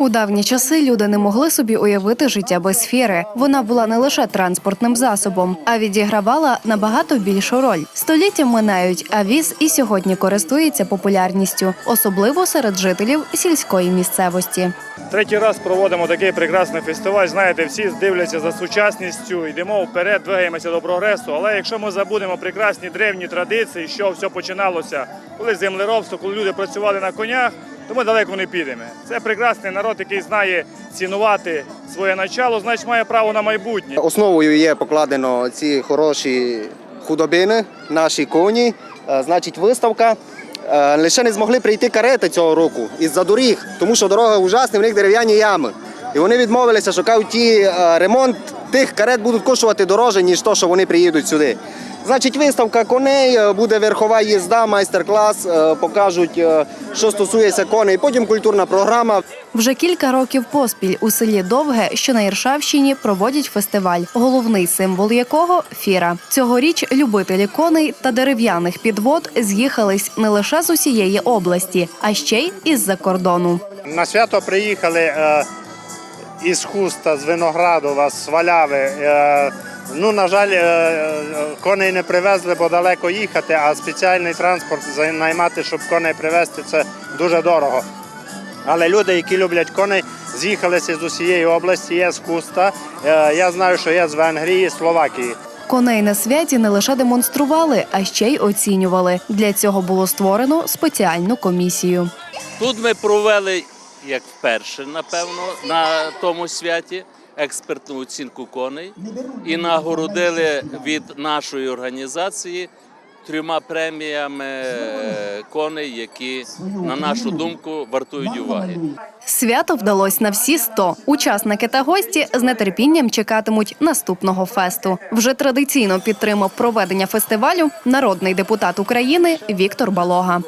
У давні часи люди не могли собі уявити життя без фіри. Вона була не лише транспортним засобом, а відігравала набагато більшу роль. Століття минають, а віз і сьогодні користується популярністю, особливо серед жителів сільської місцевості. Третій раз проводимо такий прекрасний фестиваль. Знаєте, всі дивляться за сучасністю, йдемо вперед, двигаємося до прогресу. Але якщо ми забудемо прекрасні древні традиції, що все починалося, коли землеробство, коли люди працювали на конях, то ми далеко не підемо. Це прекрасний народ, який знає цінувати своє начало, значить має право на майбутнє. Основою є покладено ці хороші худобини, наші коні. Е, Значить, виставка. Е, Лише не змогли прийти карети цього року із-за доріг, тому що дорога ужасна, в них дерев'яні ями. І вони відмовилися, що кажуть, ті е, ремонт тих карет будуть коштувати дороже, ніж то, що вони приїдуть сюди. Значить, виставка коней, е, буде верхова їзда, майстер-клас, е, покажуть, е, що стосується коней. Потім культурна програма. Вже кілька років поспіль у селі Довге, що на Іршавщині, проводять фестиваль, головний символ якого фіра. Цьогоріч любителі коней та дерев'яних підвод з'їхались не лише з усієї області, а ще й із-за кордону. На свято приїхали е, із Хуста, з Виноградова, з Сваляви. Е, ну, на жаль, е, е, коней не привезли, бо далеко їхати, а спеціальний транспорт наймати, щоб коней привезти, це дуже дорого. Але люди, які люблять коней, з'їхалися з усієї області, є з Хуста. Е, я знаю, що є з Венгрії, Словакії. Коней на святі не лише демонстрували, а ще й оцінювали. Для цього було створено спеціальну комісію. Тут ми провели, як вперше, напевно, на тому святі експертну оцінку коней і нагородили від нашої організації трьома преміями коней, які, на нашу думку, вартують уваги. Свято вдалось на всі 100. Учасники та гості з нетерпінням чекатимуть наступного фесту. Вже традиційно підтримав проведення фестивалю народний депутат України Віктор Балога.